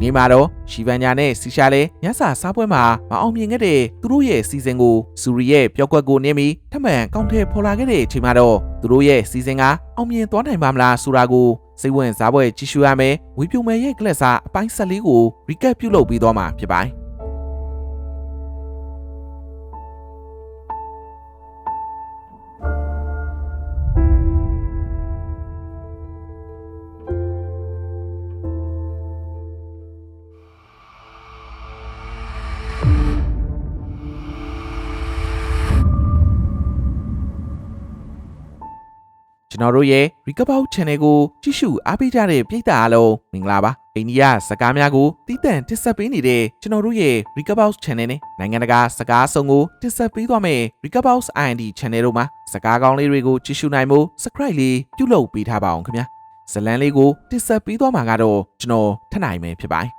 ဒီနေ့မှာတော့ရှီဗန်ညာနဲ့စီရှာလဲညစာစားပွဲမှာမအောင်မြင်ခဲ့တဲ့သူတို့ရဲ့စီစဉ်ကိုစူရီရဲ့ပြောကွက်ကိုနင်းပြီးထပ်မံကောင်းထဲဖော်လာခဲ့တဲ့အချိန်မှာတော့သူတို့ရဲ့စီစဉ်ကအောင်မြင်သွားနိုင်ပါမလားဆိုတာကိုစိတ်ဝင်စားပွဲကြည့်ရှုရမယ်ဝီပြိုမယ်ရဲ့ကလပ်စာအပိုင်း14ကို recap ပြုလုပ်ပြီးသွားမှာဖြစ်ပါတယ် ကျွန်တော်တို့ရဲ့ Recover Channel ကိုကြည့်ရှုအားပေးကြတဲ့ပရိသတ်အားလုံးမင်္ဂလာပါအိန္ဒိယစကားများကိုတည်တံ့တင်ဆက်ပေးနေတဲ့ကျွန်တော်တို့ရဲ့ Recover Channel နဲ့နိုင်ငံတကာစကားအစုံကိုတင်ဆက်ပေးသွားမယ့် Recover IND Channel တို့မှာစကားကောင်းလေးတွေကိုကြည့်ရှုနိုင်ဖို့ Subscribe လေးပြုလုပ်ပေးထားပါအောင်ခင်ဗျာဇလန်းလေးကိုတင်ဆက်ပေးသွားမှာကတော့ကျွန်တော်ထပ်နိုင်မယ်ဖြစ်ပါတယ်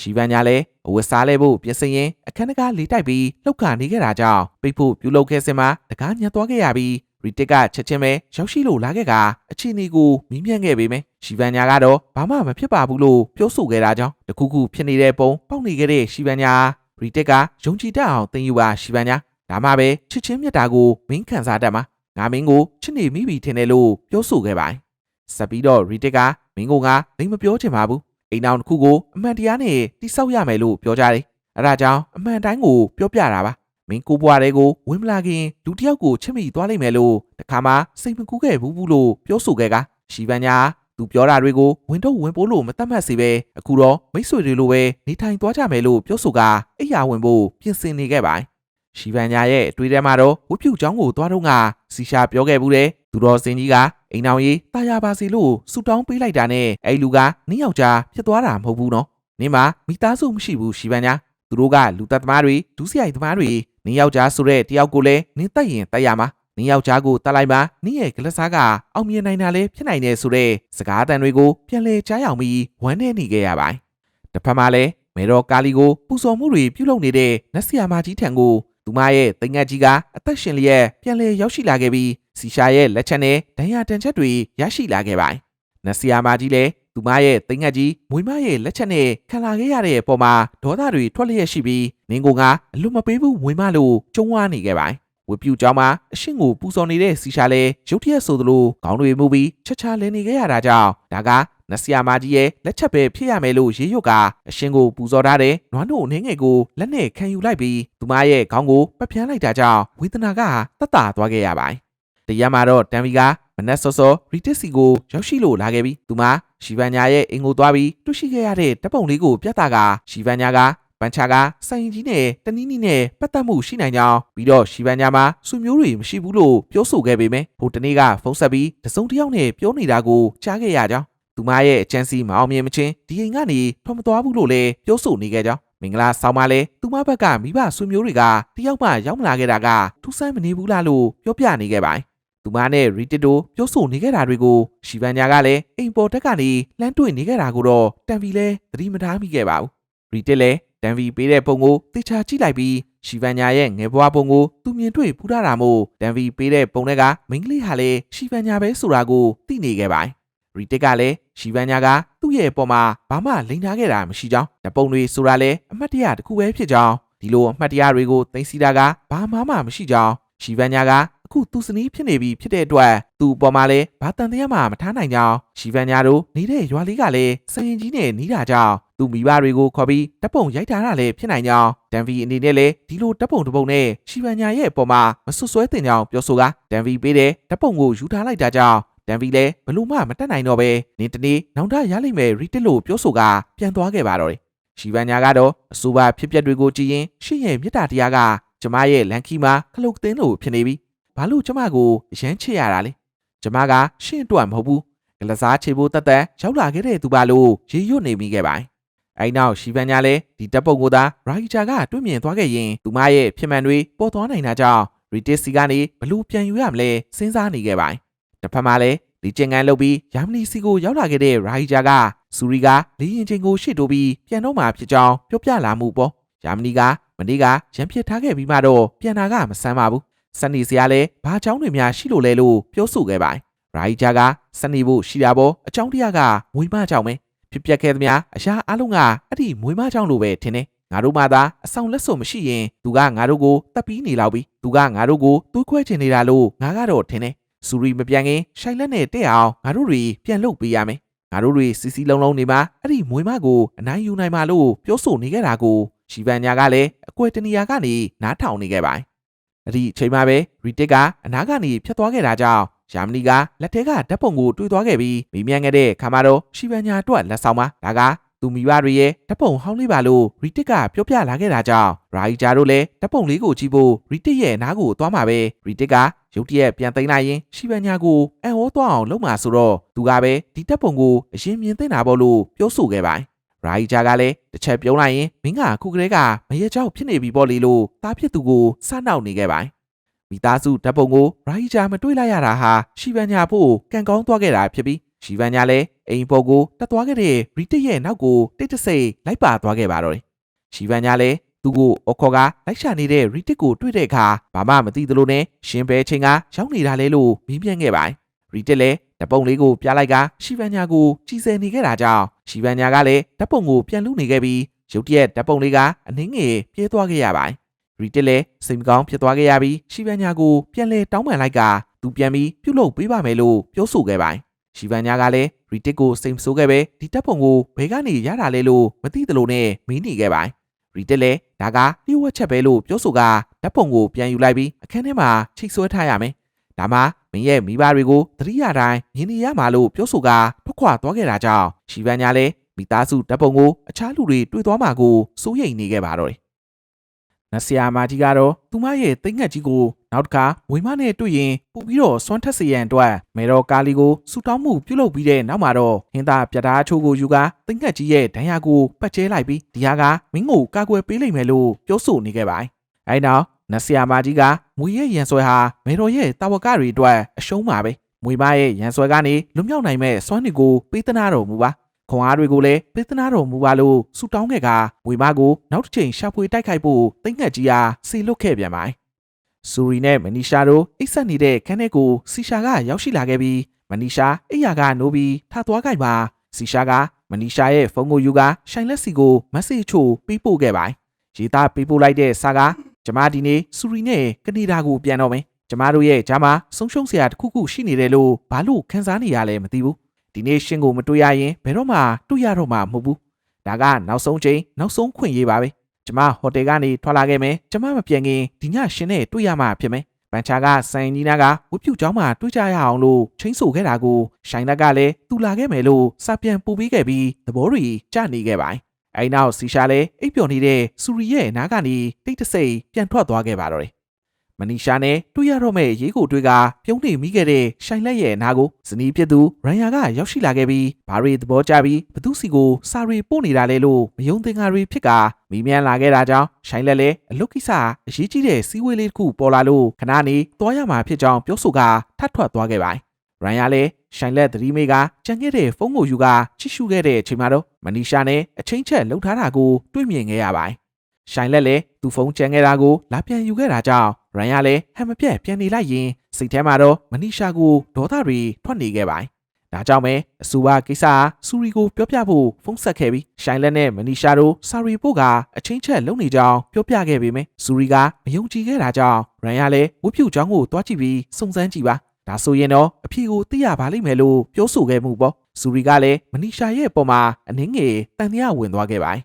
ရှီဗန်ညာလည်းအဝတ်စားလဲဖို့ပြင်ဆင်ရင်အခန်းတကာလေးတိုက်ပြီးလှုပ်ခါနေခဲ့တာကြောင့်ပိတ်ဖို့ပြုလုပ်ခဲ့စင်မှာတကားညှက်သွားခဲ့ရပြီး ရီတစ်ကချက်ချင်းပဲရောက်ရှိလို့လာခဲ့ကအခြေအနေကိုမီးမြန်းခဲ့ပေမယ့်ရှီဗန်ညာကတော့ဘာမှမဖြစ်ပါဘူးလို့ပြောဆိုခဲ့တာကြောင့်တခုခုဖြစ်နေတဲ့ပုံပေါက်နေခဲ့တဲ့ရှီဗန်ညာရီတစ်ကယုံကြည်တတ်အောင်သင်ယူပါရှီဗန်ညာဒါမှပဲချစ်ချင်းမြတ်တာကိုမင်းခံစားတတ်မှာငါမင်းကိုချစ်နေမိပြီထင်တယ်လို့ပြောဆိုခဲ့ပါတယ်ဆက်ပြီးတော့ရီတစ်ကမင်းကငါလိမ်မပြောချင်ပါဘူးအိမ်အောင်တစ်ခုကိုအမှန်တရားနဲ့တိဆောက်ရမယ်လို့ပြောကြတယ်အဲဒါကြောင့်အမှန်တိုင်းကိုပြောပြတာပါ မင်းကိုဘွားတွေကိုဝင်မလာခင်လူတစ်ယောက်ကိုချစ်မိသွားလိမ့်မယ်လို့တခါမှစိတ်မကူးခဲ့ဘူးဘူးလို့ပြောဆိုခဲ့ကရှီဗန်ညာသူပြောတာတွေကိုဝင်တော့ဝင်ပိုးလို့မတတ်မှတ်စေပဲအခုတော့မိတ်ဆွေတွေလိုပဲနေထိုင်သွားကြမယ်လို့ပြောဆိုကအိယာဝင်ဖို့ပြင်ဆင်နေခဲ့ပါတယ်ရှီဗန်ညာရဲ့အတွေ့အထဲမှာတော့ဝတ်ပြုတ်ချောင်းကိုသွားတော့ကစီရှာပြောခဲ့ဘူးတဲ့သူတော်စင်ကြီးကအိမ်အောင်ကြီးတာယာပါစီလို့ဆူတောင်းပေးလိုက်တာနဲ့အဲ့လူကနင်းယောက်ျားဖြစ်သွားတာမဟုတ်ဘူးနော်နင်းမှာမိသားစုမရှိဘူးရှီဗန်ညာသူတို့ကလူသက်သမားတွေဒုစရိုက်သမားတွေ နင်းယောက်ျားဆိုတဲ့တယောက်ကိုလည်းနင်းတက်ရင်တက်ရမှာနင်းယောက်ျားကိုတတ်လိုက်မှာနင်းရဲ့ကလစားကအောင်မြင်နိုင်တာလည်းဖြစ်နိုင်တယ်ဆိုတဲ့စကားအတန်တွေကိုပြန်လဲကြားရောက်ပြီးဝမ်းနေနေခဲ့ရပါတယ်တစ်ဖက်မှာလည်းမေတော်ကာလီကိုပူဇော်မှုတွေပြုလုပ်နေတဲ့နတ်ဆီယာမကြီးထံကိုသူမရဲ့တိမ်ငတ်ကြီးကအသက်ရှင်လျက်ပြန်လဲရောက်ရှိလာခဲ့ပြီးစီရှာရဲ့လက်ချက်နဲ့ဒဏ်ရာတန်ချက်တွေရရှိလာခဲ့ပါတယ်နတ်ဆီယာမကြီးလည်း သူမရဲ့တိမ်ငတ်ကြီးမွေမရဲ့လက်ချက်နဲ့ခံလာခဲ့ရတဲ့အပေါ်မှာဒေါသတွေထွက်လျက်ရှိပြီးနင်းကိုကအလွတ်မပေးဘူးမွေမလို့ကျုံးဝါနေခဲ့ပါတယ်ဝပြူเจ้าမှာအရှင်းကိုပူဇော်နေတဲ့စီရှာလဲရုတ်တရက်ဆိုသလိုခေါင်းတွေမှုပြီးချက်ချလဲနေခဲ့ရတာကြောင့်ဒါကနဆီယာမကြီးရဲ့လက်ချက်ပဲဖြစ်ရမယ်လို့ရေရွတ်ကအရှင်ကိုပူဇော်ထားတဲ့နွားနို့အနှင်းငယ်ကိုလက်နဲ့ခံယူလိုက်ပြီးသူမရဲ့ခေါင်းကိုပက်ပြန်းလိုက်တာကြောင့်ဝေဒနာကတက်တာသွားခဲ့ရပါတယ်။တရားမှာတော့တန်ဗီကမ နက်စောစောရီတစ်စီကိုရောက်ရှိလို့လာခဲ့ပြီးသူမရှီဗန်ညာရဲ့အင်ကိုသွားပြီးတွေ့ရှိခဲ့ရတဲ့တပ်ပုံလေးကိုပြသကရှီဗန်ညာကပန်ချာကစိုင်ကြီးနဲ့တနီးနီနဲ့ပတ်သက်မှုရှိနိုင်ကြောင်းပြီးတော့ရှီဗန်ညာမှာစုမျိုးတွေမရှိဘူးလို့ပြောဆိုခဲ့ပေမယ့်ဟိုတနေ့ကဖုန်းဆက်ပြီးတစုံတစ်ယောက်နဲ့ပြောနေတာကိုကြားခဲ့ရကြောင်းသူမရဲ့အချမ်းစီမအောင်မြင်မချင်းဒီအိမ်ကနေထွက်မသွားဘူးလို့လည်းပြောဆိုနေခဲ့ကြောင်းမင်္ဂလာဆောင်မလဲသူမဘက်ကမိဘဆွေမျိုးတွေကတယောက်မှရောက်မလာခဲ့တာကထူးဆန်းမနေဘူးလားလို့ပြောပြနေခဲ့ပါတယ် သူမနဲ့ရီတစ်တို့ပြောဆိုနေခဲ့တာတွေကိုရှီဗန်ညာကလည်းအိမ်ပေါ်တက်ကနေလှမ်းတွေ့နေခဲ့တာကိုတော့တန်ဗီလဲသတိမထားမိခဲ့ပါဘူးရီတစ်လည်းတန်ဗီပေးတဲ့ပုံကိုသေချာကြည့်လိုက်ပြီးရှီဗန်ညာရဲ့ငယ်ဘွားပုံကိုသူမြင်တွေ့ပူတာတာမို့တန်ဗီပေးတဲ့ပုံတွေကမိန်းကလေးဟာလည်းရှီဗန်ညာပဲဆိုတာကိုသိနေခဲ့ပါတယ်ရီတစ်ကလည်းရှီဗန်ညာကသူ့ရဲ့အပေါ်မှာဘာမှလိန်ထားခဲ့တာမရှိကြောင်းဓပုံတွေဆိုတာလည်းအမှတ်တရတစ်ခုပဲဖြစ်ကြောင်းဒီလိုအမှတ်တရတွေကိုသိသိတာကဘာမှမှမရှိကြောင်းရှီဗန်ညာက အခုသူစနီးဖြစ်နေပြီဖြစ်တဲ့အတွက်သူ့အပေါ်မှာလည်းဘာတန်တရားမှမထားနိုင်ကြောင်းရှီဗန်ညာတို့နေတဲ့ရွာလေးကလည်းစရင်ကြီးနဲ့နီးတာကြောင့်သူမိဘတွေကိုခေါ်ပြီးတပ်ပုံရိုက်ထားတာလည်းဖြစ်နိုင်ကြောင်းဒန်ဗီအနေနဲ့လည်းဒီလိုတပ်ပုံတစ်ပုံနဲ့ရှီဗန်ညာရဲ့အပေါ်မှာမဆွဆွဲတင်ကြောင်းပြောဆိုကဒန်ဗီပေးတဲ့တပ်ပုံကိုယူထားလိုက်တာကြောင့်တန်ဗီလည်းဘလို့မှမတက်နိုင်တော့ပဲနင်းတနေ့နောင်တရလိမ့်မယ်ရီတစ်လို့ပြောဆိုကပြန်သွားခဲ့ပါတော့တယ်ရှီဗန်ညာကတော့အဆိုပါဖြစ်ပျက်တွေကိုကြည့်ရင်ရှင့်ရဲ့မေတ္တာတရားကကျမရဲ့လန်ခီမှာခလုတ်သိန်းလို့ဖြစ်နေပြီ ဘာလို့ကျမကိုအရန်ချစ်ရတာလဲကျမကရှင့်အတွက်မဟုတ်ဘူးကလစားချေဖို့တက်တက်ရောက်လာခဲ့တဲ့သူပါလို့ရေရွတ်နေမိခဲ့ပါတယ်အဲနောက်ရှီဗန်ညာလည်းဒီတပ်ပုံကိုသာရာဂီချာကတွေ့မြင်သွားခဲ့ရင်သူမရဲ့ဖြစ်မှန်တွေပေါ်သွားနိုင်တာကြောင့်ရီတစ်စီကနေဘလို့ပြန်ယူရမလဲစဉ်းစားနေခဲ့ပါတယ်တစ်ဖက်မှာလည်းဒီကျင်ကန်လုပ်ပြီးယာမနီစီကိုရောက်လာခဲ့တဲ့ရာဟီဂျာကစူရီကလေရင်ချင်းကိုရှစ်တိုးပြီးပြန်တော့မှဖြစ်ကြောင်းပြောပြလာမှုပေါ့ယာမနီကမနေ့ကရန်ဖြစ်ထားခဲ့ပြီးမှတော့ပြန်တာကမဆန်းပါဘူး စန်နီစရာလည်းဘာအကြောင်းတွေများရှိလို့လဲလို့ပြောဆိုခဲ့ပါတယ်ရာဟီဂျာကစန်နီဖို့ရှိတာပေါ့အကြောင်းတရားကငွေမကြောင်ပဲဖြစ်ပျက်ခဲ့သမျှအရာအလုံးကအဲ့ဒီမွေးမကြောင့်လိုပဲထင်တယ်ငါတို့မှသာအဆောင်လက်စွပ်မရှိရင်သူကငါတို့ကိုတပ်ပြီးနေလောက်ပြီသူကငါတို့ကိုသွေးခွဲချင်နေတာလို့ငါကတော့ထင်တယ်စူရီမပြန်ခင်ရှိုင်လက်နဲ့တက်အောင်ငါတို့တွေပြန်လုပ်ပေးရမယ်ငါတို့တွေစီစီလုံးလုံးနေမှာအဲ့ဒီမွေးမကိုအနိုင်ယူနိုင်မှာလို့ပြောဆိုနေခဲ့တာကိုရှီဗန်ညာကလည်းအကွယ်တနေရာကနေနားထောင်နေခဲ့ပါတယ် အဲ့ဒီအချိန်မှာပဲရီတစ်ကအနားကနေဖြတ်သွားခဲ့တာကြောင့်ဂျာမနီကလက်ထဲကဓာတ်ပုံကိုတွေးသွားခဲ့ပြီးမိမြန်ခဲ့တဲ့ခါမှာတော့ရှီဗန်ညာအတွက်လက်ဆောင်ပါဒါကသူမိဘတွေရဲ့ဓာတ်ပုံဟောင်းလေးပါလို့ရီတစ်ကပြောပြလာခဲ့တာကြောင့်ရာဂျီဂျာတို့လည်းဓာတ်ပုံလေးကိုကြည့်ဖို့ရီတစ်ရဲ့နားကိုသွားမှာပဲရီတစ်ကရုတ်တရက်ပြန်သိမ်းလိုက်ရင်ရှီဗန်ညာကိုအန်ဟောသွားအောင်လုပ်မှာဆိုတော့သူကပဲဒီဓာတ်ပုံကိုအရင်မြင်သိတာပေါ့လို့ပြောဆိုခဲ့ပါတယ် ရာဂျီဂျာကလည်းတစ်ချက်ပြုံးလိုက်ရင်မင်းကခုကလေးကမရကြောက်ဖြစ်နေပြီပေါ့လေလို့တားဖြစ်သူကိုစနောက်နေခဲ့ပါတယ်မိသားစုဓာတ်ပုံကိုရာဂျီဂျာမတွေ့လိုက်ရတာဟာရှီဗန်ညာဖို့ကံကောင်းသွားခဲ့တာဖြစ်ပြီးရှီဗန်ညာလည်းအိမ်ပေါ်ကိုတက်သွားခဲ့တဲ့ရီတစ်ရဲ့နောက်ကိုတိတ်တဆိတ်လိုက်ပါသွားခဲ့ပါတော့တယ်ရှီဗန်ညာလည်းသူ့ကိုအခေါ်ကလိုက်ရှာနေတဲ့ရီတစ်ကိုတွေ့တဲ့အခါဘာမှမသိသလိုနဲ့ရှင်ပဲချင်းကရောက်နေတာလဲလို့မင်းပြန်ခဲ့ပါတယ်ရီတစ်လည်း ဓာတ်ပုံလေးကိုပြလိုက်ကရှီဗန်ညာကိုကြည်စဲနေခဲ့တာကြောင့်ရှီဗန်ညာကလည်းဓာတ်ပုံကိုပြန်လူနေခဲ့ပြီးရုတ်တရက်ဓာတ်ပုံလေးကအနှင်းငယ်ပြဲသွားခဲ့ရပါတယ်ရီတစ်လည်းစိတ်မကောင်းဖြစ်သွားခဲ့ရပြီးရှီဗန်ညာကိုပြန်လဲတောင်းပန်လိုက်ကသူပြန်ပြီးပြုတ်လုပ်ပေးပါမယ်လို့ပြောဆိုခဲ့ပါတယ်ရှီဗန်ညာကလည်းရီတစ်ကိုစိတ်ဆိုးခဲ့ပဲဒီတပ်ပုံကိုဘယ်ကနေရတာလဲလို့မသိသလိုနဲ့မင်းနေခဲ့ပါတယ်ရီတစ်လည်းဒါကလျှို့ဝှက်ချက်ပဲလို့ပြောဆိုကဓာတ်ပုံကိုပြန်ယူလိုက်ပြီးအခန်းထဲမှာချိတ်ဆွဲထားရမယ်ဒါမှ မင်းရဲ့မိဘတွေကိုသတိရတိုင်းမြင်နေရမှာလို့ပြောဆိုကထွက်ခွာသွားခဲ့တာကြောင့်ရှီဗန်ညာလည်းမိသားစုဓာတ်ပုံကိုအခြားလူတွေတွေ့သွားမှာကိုစိုးရိမ်နေခဲ့ပါတော့တယ်နဆရာမကြီးကတော့သူမရဲ့တိတ်ငှက်ကြီးကိုနောက်တစ်ခါဝေမနဲ့တွေ့ရင်ပူပြီးတော့စွမ်းထက်စေရန်အတွက်မေတော်ကာလီကိုဆူတောင်းမှုပြုလုပ်ပြီးတဲ့နောက်မှာတော့ဟင်းသားပြတားချိုးကိုယူကတိတ်ငှက်ကြီးရဲ့ဒဏ်ရာကိုပတ်ကျဲလိုက်ပြီးဒီဟာကမင်းကိုကာကွယ်ပေးလိမ့်မယ်လို့ပြောဆိုနေခဲ့ပါတယ်။အဲဒီနောက် နဆရာမကြီးကမွေရဲ့ရန်ဆွဲဟာမေတော်ရဲ့တာဝကတွေအတွက်အရှုံးပါပဲ။မွေမရဲ့ရန်ဆွဲကနေလွတ်မြောက်နိုင်မဲ့စွမ်းတွေကိုပေးသနာတော်မူပါ။ခွန်အားတွေကိုလည်းပေးသနာတော်မူပါလို့ဆူတောင်းခဲ့ကဝေမကိုနောက်တစ်ချိန်ရှာဖွေတိုက်ခိုက်ဖို့တိတ်ငှက်ကြီးဟာဆေလွတ်ခဲ့ပြန်ပါတယ်။ဆူရီနဲ့မနီရှာတို့အိတ်ဆက်နေတဲ့ခန်းထဲကိုစီရှာကရောက်ရှိလာခဲ့ပြီးမနီရှာအိယာကနိုးပြီးထသွားခိုက်ပါစီရှာကမနီရှာရဲ့ဖုန်းကိုယူကရှိုင်လက်စီကိုမက်ဆေ့ချိုပေးပို့ခဲ့ပါတယ်။ရေးသားပေးပို့လိုက်တဲ့စာက ကျမဒီနေ့ဆူရီနဲ့ကနေဒါကိုပြန်တော့မယ်။ကျမတို့ရဲ့ဂျာမာဆုံးရှုံးစရာတစ်ခုခုရှိနေတယ်လို့ဘာလို့ခန်းစားနေရလဲမသိဘူး။ဒီနေ့ရှင်ကိုမတွေ့ရရင်ဘယ်တော့မှတွေ့ရတော့မှာမဟုတ်ဘူး။ဒါကနောက်ဆုံးချိန်နောက်ဆုံးခွင့်ရေးပါပဲ။ကျမဟိုတယ်ကနေထွက်လာခဲ့မယ်။ကျမမပြန်ခင်ဒီညရှင်နဲ့တွေ့ရမှာဖြစ်မယ်။ပန်ချာကစိုင်ကြီးနာကဝပြူเจ้าမှာတွေ့ကြရအောင်လို့ချင်းဆိုခဲ့တာကိုရှိုင်လက်ကလည်းသူလာခဲ့မယ်လို့စာပြန်ပူပေးခဲ့ပြီးသဘောတွေကြနေခဲ့ပါတယ်။ အဲဒီနောက်စီရှာလည်းအိပ်ပျော်နေတဲ့စူရီရဲ့နားကနေတိတ်တဆိတ်ပြန်ထွက်သွားခဲ့ပါတော့တယ်။မနီရှာနဲ့တွေ့ရတော့မဲ့ရေးကိုတွေကပြုံးနေမိခဲ့တဲ့ရှိုင်လက်ရဲ့နားကိုဇနီးဖြစ်သူရန်ယာကရောက်ရှိလာခဲ့ပြီးဘာရီသဘောကျပြီးဘသူစီကိုစာရီပို့နေတာလဲလို့မယုံသင်္ကာရီဖြစ်ကမိမြန်လာခဲ့တာကြောင့်ရှိုင်လက်လည်းအလုတ်ကိစ္စအရေးကြီးတဲ့စီးဝေးလေးတစ်ခုပေါ်လာလို့ခဏနေသွားရမှာဖြစ်ကြောင်းပြောဆိုကထပ်ထွက်သွားခဲ့ပါတယ်။ ရန်ယာလည်းရှိုင်လက်သတိမေးကကြံခဲ့တဲ့ဖုန်းကိုယူကချစ်ရှုခဲ့တဲ့အချိန်မှာတော့မနီရှာနဲ့အချင်းချက်လှုပ်ထားတာကိုတွေ့မြင်ခဲ့ရပါတယ်။ရှိုင်လက်လည်းသူ့ဖုန်းကြံခဲ့တာကိုလာပြန်ယူခဲ့တာကြောင့်ရန်ယာလည်းဟမ်မပြက်ပြန်နေလိုက်ရင်စိတ်ထဲမှာတော့မနီရှာကိုဒေါသတွေထွက်နေခဲ့ပါတယ်။ဒါကြောင့်ပဲအစူပါကိစ္စဆူရီကိုပြောပြဖို့ဖုန်းဆက်ခဲ့ပြီးရှိုင်လက်နဲ့မနီရှာတို့စာရီပို့ကအချင်းချက်လုံနေကြောင်းပြောပြခဲ့ပေမယ့်ဆူရီကမယုံကြည်ခဲ့တာကြောင့်ရန်ယာလည်းဝတ်ဖြူချောင်းကိုတွားကြည့်ပြီးစုံစမ်းကြည့်ပါ ဒါဆိုရင်တော့အဖြေကိုသိရပါလိမ့်မယ်လို့ပြောဆိုခဲ့မှုပေါ့ဆူရီကလည်းမနီရှာရဲ့ပုံမှာအနှင်းငယ်တန်တရားဝင်သွားခဲ့ပါတယ်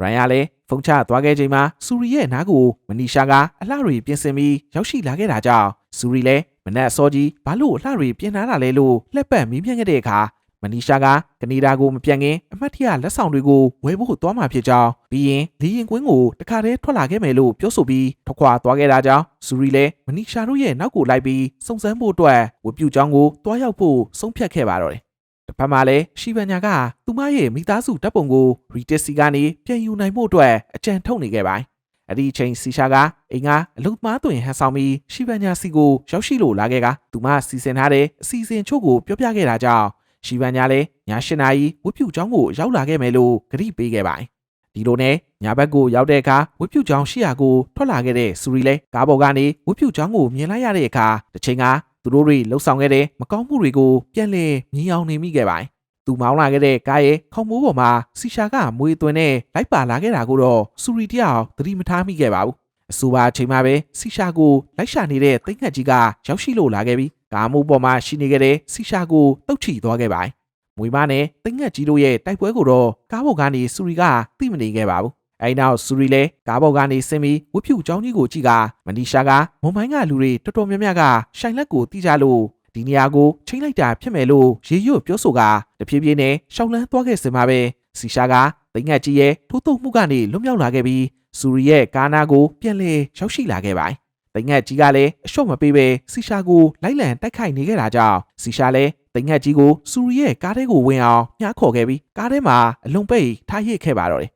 ရန်ယာလည်းဖုန်းချသွားခဲ့ချိန်မှာဆူရီရဲ့နားကိုမနီရှာကအလှတွေပြင်ဆင်ပြီးရောက်ရှိလာခဲ့တာကြောင့်ဆူရီလည်းမနက်အစောကြီးဘာလို့အလှတွေပြင်လာတာလဲလို့လက်ပတ်မီးပြန့်ခဲ့တဲ့အခါ မနီရှာကကနေဒါကိုမပြန်ခင်အမတ်ထရလက်ဆောင်တွေကိုဝယ်ဖို့သွားမှာဖြစ်ကြောင်းပြီးရင်လီရင်ကွင်းကိုတခါတည်းထွက်လာခဲ့မယ်လို့ပြောဆိုပြီးထွက်ခွာသွားခဲ့တာကြောင့်ဆူရီလည်းမနီရှာတို့ရဲ့နောက်ကိုလိုက်ပြီးစုံစမ်းဖို့အတွက်ဝပြူချောင်းကိုတွားရောက်ဖို့ဆုံးဖြတ်ခဲ့ပါတော့တယ်။တစ်ဖက်မှာလည်းရှီဗန်ညာကသူမရဲ့မိသားစုတပ်ပုံကိုရီတက်စီကနေပြန်ယူနိုင်မှုအတွက်အကြံထုတ်နေခဲ့ပါတယ်။အဲ့ဒီအချိန်စီရှာကအိမ်ကအလုသမားတွင်ဟန်ဆောင်ပြီးရှီဗန်ညာစီကိုရောက်ရှိလို့လာခဲ့ကသူမစီစဉ်ထားတဲ့အစီအစဉ်ချို့ကိုပြောပြခဲ့တာကြောင့် ရှီဗန်ညာလည်းည၈နာရီဝတ်ပြုကျောင်းကိုရောက်လာခဲ့မယ်လို့ကတိပေးခဲ့ပါတယ်။ဒီလိုနဲ့ညာဘက်ကိုရောက်တဲ့အခါဝတ်ပြုကျောင်းရှိရာကိုထွက်လာခဲ့တဲ့စူရီလဲကားပေါ်ကနေဝတ်ပြုကျောင်းကိုမြင်လိုက်ရတဲ့အခါတစ်ချိန်ကသူတို့တွေလှုပ်ဆောင်ခဲ့တဲ့မကောင်းမှုတွေကိုပြန်လည်မြင်အောင်နေမိခဲ့ပါတယ်သူမောင်းလာခဲ့တဲ့ကားရဲ့ခေါင်းမိုးပေါ်မှာစီရှာကမွေသွင်းနဲ့လိုက်ပါလာခဲ့တာကိုတော့စူရီတယောက်သတိမထားမိခဲ့ပါဘူးအဆိုပါအချိန်မှာပဲစီရှာကိုလိုက်ရှာနေတဲ့တိတ်ငှက်ကြီးကရောက်ရှိလို့လာခဲ့ပြီး ကားမိုးပေါ်မှာရှိနေခဲ့တဲ့စီရှာကိုတုတ်ချီသွားခဲ့ပါတယ်မွေမနဲ့တိတ်ငှက်ကြီးတို့ရဲ့တိုက်ပွဲကိုတော့ကားပေါ်ကနေစူရီကသိမနေခဲ့ပါဘူးအဲဒီနောက်စူရီလည်းကားပေါ်ကနေဆင်းပြီးဝတ်ဖြူเจ้าကြီးကိုကြည့်ကမနီရှာကမွန်မိုင်းကလူတွေတော်တော်များများကရှိုင်လက်ကိုတီးကြလို့ဒီနေရာကိုချိန်လိုက်တာဖြစ်မယ်လို့ရေရွတ်ပြောဆိုကတဖြည်းဖြည်းနဲ့ရှောင်းလန်းသွားခဲ့စင်မှာပဲစီရှာကတိတ်ငှက်ကြီးရဲ့ထိုးတုံမှုကနေလွတ်မြောက်လာခဲ့ပြီးစူရီရဲ့ကားနာကိုပြန်လည်ရောက်ရှိလာခဲ့ပါတယ် တိတ်ငှက်ကြီးကလည်းအလျှော့မပေးပဲစီရှာကိုလိုက်လံတိုက်ခိုက်နေခဲ့တာကြောင့်စီရှာလည်းတိတ်ငှက်ကြီးကိုစူရီရဲ့ကားထဲကိုဝင်အောင်ညှားခေါ်ခဲ့ပြီးကားထဲမှာအလုံးပိတ်ထားရစ်ခဲ့ပါတော့တယ်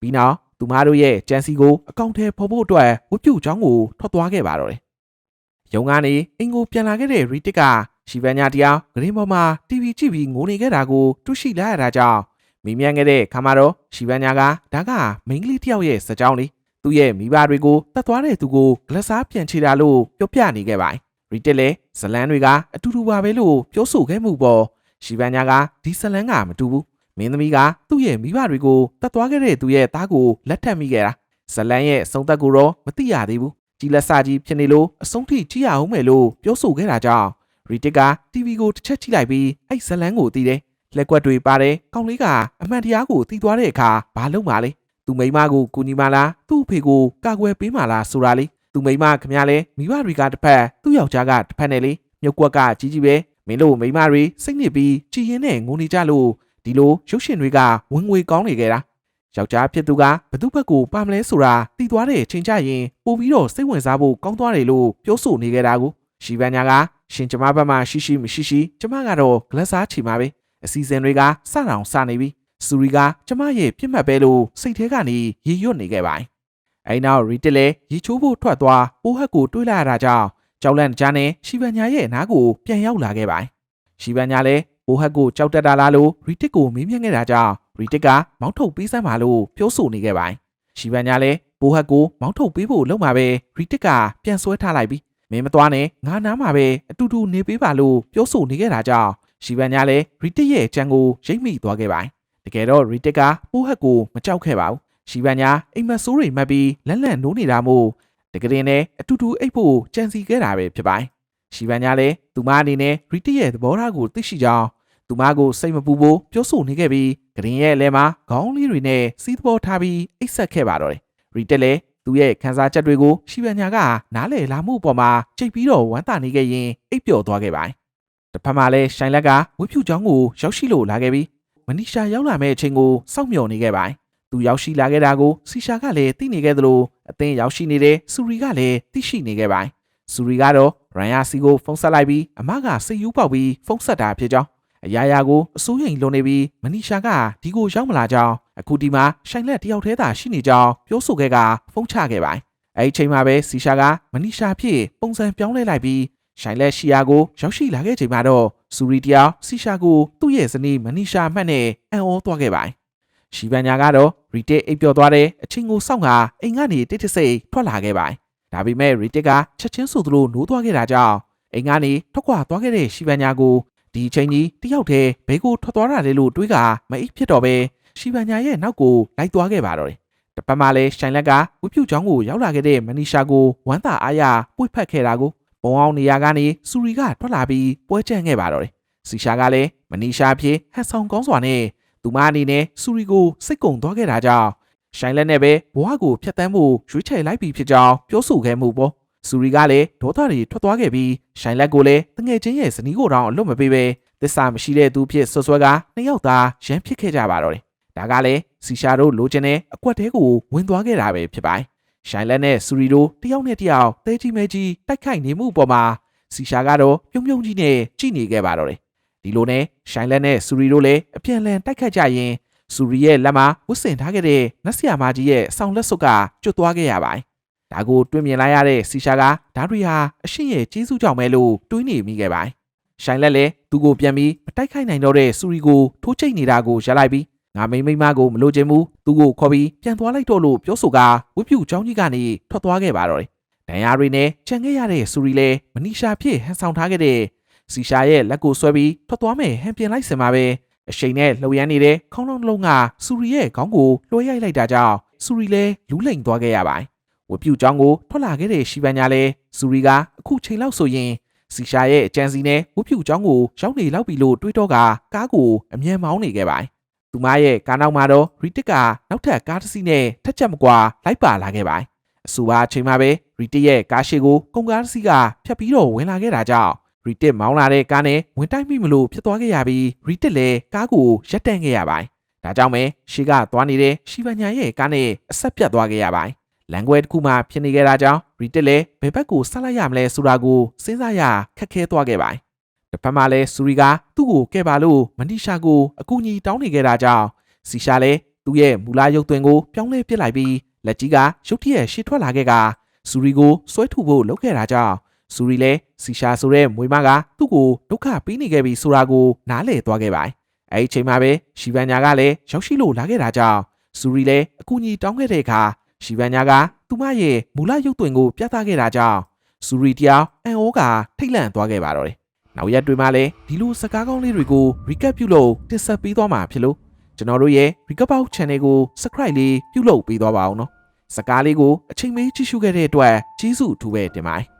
ပြီးနောက်သူမတို့ရဲ့ကြံစီကိုအကောင့်ထဲပေါ်ဖို့အတွက်ဝတ်ပြုတ်ချောင်းကိုထွက်သွားခဲ့ပါတော့တယ်။ရုံကနေအင်ကိုပြန်လာခဲ့တဲ့ရီတစ်ကရှီဗန်ညာတရားဂရင်းပေါ်မှာ TV ကြည့်ပြီးငိုနေခဲ့တာကိုတွေ့ရှိလာရတာကြောင့်မိမြန်းခဲ့တဲ့ခါမှာတော့ရှီဗန်ညာကဒါကမိန်းကလေးတစ်ယောက်ရဲ့စကြောင်းလေး သူ့ရဲ့မိဘတွေကိုတတ်သွားတဲ့သူကိုဂလက်စားပြန်ချတာလို့ပြောပြနေခဲ့ပါတယ်။ရီတစ်လည်းဇလန်းတွေကအတူတူပါပဲလို့ပြောဆိုခဲ့မှုပေါ်ရှီဗန်ညာကဒီဇလန်းကမတူဘူးမင်းသမီးကသူ့ရဲ့မိဘတွေကိုတတ်သွားခဲ့တဲ့သူရဲ့သားကိုလက်ထပ်မိခဲ့တာဇလန်းရဲ့အဆုံးသက်ကိုတော့မသိရသေးဘူးကြီးလက်စာကြီးဖြစ်နေလို့အဆုံးထိကြည့်ရအောင်မယ်လို့ပြောဆိုခဲ့တာကြောင့်ရီတစ်က TV ကိုတစ်ချက်ကြည့်လိုက်ပြီးအဲ့ဇလန်းကိုသိတယ်လက်ကွက်တွေပါတယ်ကောင်းလေးကအမှန်တရားကိုသိသွားတဲ့အခါဘာလုပ်မှာလဲ သူမိမကိုကူညီမလားသူ့အဖေကိုကာကွယ်ပေးမလားဆိုတာလေသူမိမခမရလဲမိဘတွေကတစ်ဖက်သူ့ယောက်ျားကတစ်ဖက်နဲ့လေမြုပ်ကွက်ကကြီးကြီးပဲမင်းတို့မိမတွေစိတ်နစ်ပြီးကြည်ရင်နဲ့ငုံနေကြလို့ဒီလိုရုပ်ရှင်တွေကဝင်ငွေကောင်းနေကြတာယောက်ျားဖြစ်သူကဘသူဘက်ကိုပါမလဲဆိုတာသိသွားတဲ့အချိန်ကျရင်ပို့ပြီးတော့စိတ်ဝင်စားဖို့ကောင်းသွားတယ်လို့ပြောဆိုနေကြတာကိုရှီဗန်ညာကရှင်ကျမဘက်မှာရှိရှိမရှိရှိကျမကတော့ဂလက်စားချီမှာပဲအစီအစဉ်တွေကစတောင်စနေပြီ စူရီကကျမရဲ့ပြစ်မှတ်ပဲလို့စိတ်ထဲကနေရေရွတ်နေခဲ့ပါတယ်အဲနောက်ရီတလည်းရေချိုးဖို့ထွက်သွားပိုးဟက်ကိုတွေးလိုက်ရတာကြောင့်ကြောက်လန့်ကြားနဲ့ရှီဗန်ညာရဲ့အနားကိုပြန်ရောက်လာခဲ့ပါတယ်ရှီဗန်ညာလည်းဘိုဟက်ကိုကြောက်တက်တာလားလို့ရီတစ်ကိုမေးမြန်းခဲ့တာကြောင့်ရီတစ်ကမောင်းထုတ်ပေးစမ်းပါလို့ပြောဆိုနေခဲ့ပါတယ်။ရှီဗန်ညာလည်းဘိုဟက်ကိုမောင်းထုတ်ပေးဖို့လုပ်မှာပဲရီတစ်ကပြန်ဆွဲထားလိုက်ပြီးမင်းမသွားနဲ့ငါနားမှာပဲအတူတူနေပေးပါလို့ပြောဆိုနေခဲ့တာကြောင့်ရှီဗန်ညာလည်းရီတစ်ရဲ့အကြံကိုရိပ်မိသွားခဲ့ပါတယ်။ တကယ်တော့ရီတစ်ကဘိုဟက်ကိုမကြောက်ခဲ့ပါဘူး။ရှီဗန်ညာအိမ်မက်ဆိုးတွေမှတ်ပြီးလက်လန့်နိုးနေတာမို့တကယ်တင်နဲ့အတူတူအိပ်ဖို့ကြံစီခဲ့တာပဲဖြစ်ပါတယ်။ရှီဗန်ညာလည်းသူမအနေနဲ့ရီတစ်ရဲ့သဘောထားကိုသိရှိကြောင်းသူမကိုစိတ်မပူဖို့ပြောဆိုနေခဲ့ပြီးဂရင်ရဲ့အလဲမှာခေါင်းလေးတွေနဲ့စီးသဘောထားပြီးအိတ်ဆက်ခဲ့ပါတော့တယ်။ရီတက်လည်းသူ့ရဲ့ခန်းစားချက်တွေကိုရှီဗန်ညာကနားလည်လာမှုပေါ်မှာချိန်ပြီးတော့ဝမ်းသာနေခဲ့ရင်အိပ်ပျော်သွားခဲ့ပါတယ်။တစ်ဖက်မှာလည်းရှိုင်လက်ကဝှဖြူချောင်းကိုရောက်ရှိလို့လာခဲ့ပြီး မနီရှာရောက်လာမယ့်အချိန်ကိုစောင့်မျှော်နေခဲ့ပါတယ်။သူရောက်ရှိလာခဲ့တာကိုစီရှာကလည်းသိနေခဲ့သလိုအသင်းရောက်ရှိနေတဲ့စူရီကလည်းသိရှိနေခဲ့ပါတယ်။စူရီကတော့ရန်ယာစီကိုဖုန်းဆက်လိုက်ပြီးအမကစိတ်ယူပေါက်ပြီးဖုန်းဆက်တာဖြစ်ကြောင်းအရာရာကိုအစိုးရရင်လွန်နေပြီးမနီရှာကဒီကိုရောက်မလာကြောင်းအခုဒီမှာရှိုင်လက်တယောက်တည်းသာရှိနေကြောင်းပြောဆိုခဲ့ကဖုန်းချခဲ့ပါတယ်။အဲဒီချိန်မှာပဲစီရှာကမနီရှာဖြစ်ပုံစံပြောင်းလဲလိုက်ပြီးရှိုင်လက်ရှီယာကိုရောက်ရှိလာခဲ့ချိန်မှာတော့ စူရီတယောက်စီရှာကိုသူ့ရဲ့ဇနီးမနီရှာမှတ်နဲ့အံ့ဩသွားခဲ့ပါတယ်။ရှီဗန်ညာကတော့ရီတစ်အိပ်ပျော်သွားတဲ့အချင်းကိုစောင့်ကအိမ်ကနေတစ်တစ်စိတ်ထွက်လာခဲ့ပါတယ်။ဒါပေမဲ့ရီတစ်ကချက်ချင်းဆိုသလိုနိုးသွားခဲ့တာကြောင့်အိမ်ကနေထွက်ခွာသွားခဲ့တဲ့ရှီဗန်ညာကိုဒီအချိန်ကြီးတယောက်တည်းဘဲကိုထွက်သွားတာလေလို့တွေးကမအိပ်ဖြစ်တော့ပဲရှီဗန်ညာရဲ့နောက်ကိုလိုက်သွားခဲ့ပါတော့တယ်။တပတ်မှလည်းရှိုင်လက်ကဝပြူချောင်းကိုရောက်လာခဲ့တဲ့မနီရှာကိုဝမ်းသာအားရပွေ့ဖက်ခဲ့တာကို ပုံအောင်နေရာကနေစူရီကထွက်လာပြီးပွဲကြံခဲ့ပါတော့တယ်။စီရှာကလည်းမနီရှာဖြစ်ဟန်ဆောင်ကောင်းစွာနဲ့သူမအနေနဲ့စူရီကိုစိတ်ကုံသွားခဲ့တာကြောင့်ရှိုင်လက်နဲ့ပဲဘဝကိုဖျက်ဆီးမှုရွေးချယ်လိုက်ပြီးဖြစ်ကြောင်းပြောဆိုခဲ့မှုပေါ့စူရီကလည်းဒေါသတွေထွက်သွားခဲ့ပြီးရှိုင်လက်ကိုလည်းတငယ်ချင်းရဲ့ဇနီးကိုတောင်အလွတ်မပေးပဲသစ္စာမရှိတဲ့သူဖြစ်ဆွဆွဲကနှစ်ယောက်သားရန်ဖြစ်ခဲ့ကြပါတော့တယ်။ဒါကလည်းစီရှာတို့လိုချင်တဲ့အကွက်တဲကိုဝင်သွားခဲ့တာပဲဖြစ်ပါတယ်။ ရှိုင်လက်နဲ့စူရီတို့တယောက်နဲ့တယောက်တဲကြီးမဲကြီးတိုက်ခိုက်နေမှုပေါ်မှာစီရှာကတော့ပြုံးပြုံးကြီးနဲ့ကြည်နေခဲ့ပါတော့တယ်။ဒီလိုနဲ့ရှိုင်လက်နဲ့စူရီတို့လည်းအပြန်အလှန်တိုက်ခိုက်ကြရင်စူရီရဲ့လက်မှာဝတ်ဆင်ထားခဲ့တဲ့နတ်ဆရာမကြီးရဲ့ဆောင်းလက်စွပ်ကကျွတ်သွားခဲ့ရပါတယ်။ဒါကိုတွေ့မြင်လိုက်ရတဲ့စီရှာကဓာရီဟာအရှိရဲ့ကျေးဇူးကြောင့်ပဲလို့တွေးနေမိခဲ့ပါတယ်။ရှိုင်လက်လည်းသူ့ကိုပြန်ပြီးမတိုက်ခိုက်နိုင်တော့တဲ့စူရီကိုထိုးချိတ်နေတာကိုရပ်လိုက်ပြီး ငါမိမိမကိုမလိုချင်ဘူးသူ့ကိုခေါ်ပြီးပြန်သွားလိုက်တော့လို့ပြောဆိုကဝိပြူချောင်းကြီးကနေထွက်သွားခဲ့ပါတော့တယ်။ဒဏ်ရာတွေနဲ့ချန်ခဲ့ရတဲ့စူရီလည်းမနီရှာဖြစ်ဟန်ဆောင်ထားခဲ့တဲ့စီရှာရဲ့လက်ကိုဆွဲပြီးထွက်သွားမယ်ဟန်ပြင်လိုက်စင်ပါပဲအရှိန်နဲ့လှုပ်ရမ်းနေတဲ့ခေါင်းလုံးတစ်လုံးကစူရီရဲ့ခေါင်းကိုလွှဲရိုက်လိုက်တာကြောင့်စူရီလည်းလူးလိမ်သွားခဲ့ရပါတယ်ဝပြူချောင်းကိုထွက်လာခဲ့တဲ့ရှီဗန်ညာလည်းစူရီကအခုချိန်လောက်ဆိုရင်စီရှာရဲ့အကြံစီနဲ့ဝပြူချောင်းကိုရောက်နေလောက်ပြီလို့တွေးတော့ကကားကိုအမြဲမောင်းနေခဲ့ပါတယ် သူမရဲ့ကားနောက်မှာတော့ရီတစ်ကနောက်ထပ်ကားတစ်စီးနဲ့ထက်ချက်မကွာလိုက်ပါလာခဲ့ပါတယ်အဆိုပါအချိန်မှာပဲရီတစ်ရဲ့ကားရှိကိုကုန်ကားတစ်စီးကဖြတ်ပြီးတော့ဝင်လာခဲ့တာကြောင့်ရီတစ်မောင်းလာတဲ့ကားနဲ့ဝင်တိုက်မိမလို့ဖြစ်သွားခဲ့ရပြီးရီတစ်လည်းကားကိုရပ်တန့်ခဲ့ရပါတယ်။ဒါကြောင့်ပဲရှေကသွားနေတဲ့ရှီဗညာရဲ့ကားနဲ့အဆက်ပြတ်သွားခဲ့ရပါတယ်။လန်ကွဲတစ်ခုမှဖြစ်နေခဲ့တာကြောင့်ရီတစ်လည်းဘယ်ဘက်ကိုဆက်လိုက်ရမလဲဆိုတာကိုစဉ်းစားရခက်ခဲသွားခဲ့ပါတယ်။ တစ်ဖက်မှာလည်းစူရီကသူ့ကိုကဲပါလို့မနီရှာကိုအကူအညီတောင်းနေခဲ့တာကြောင့်စီရှာလည်းသူ့ရဲ့မူလရုပ်သွင်းကိုပြောင်းလဲပစ်လိုက်ပြီးလက်ကြီးကရုတ်တရက်ရှေ့ထွက်လာခဲ့ကစူရီကိုဆွဲထုတ်ဖို့လုပ်ခဲ့တာကြောင့်စူရီလည်းစီရှာဆိုတဲ့မွေမကသူ့ကိုဒုက္ခပေးနေခဲ့ပြီဆိုတာကိုနားလည်သွားခဲ့ပါတယ်။အဲဒီအချိန်မှာပဲရှီဗန်ညာကလည်းရောက်ရှိလို့လာခဲ့တာကြောင့်စူရီလည်းအကူအညီတောင်းခဲ့တဲ့အခါရှီဗန်ညာကသူမရဲ့မူလရုပ်သွင်းကိုပြသခဲ့တာကြောင့်စူရီတယောက်အန်အိုးကထိတ်လန့်သွားခဲ့ပါတော့တယ်။ နောက်ရက်တွေမှာလည်းဒီလိုစကားကောင်းလေးတွေကို recap ပြုလုပ်တင်ဆက်ပေးသွားမှာဖြစ်လို့ကျွန်တော်တို့ရဲ့ recap out channel ကို subscribe လေးပြုလုပ်ပေးသွားပါအောင်နော်။စကားလေးကိုအချိန်မေးကြည့်ရှုခဲ့တဲ့အတွက်ကျေးဇူးအထူးပဲတင်ပါတယ်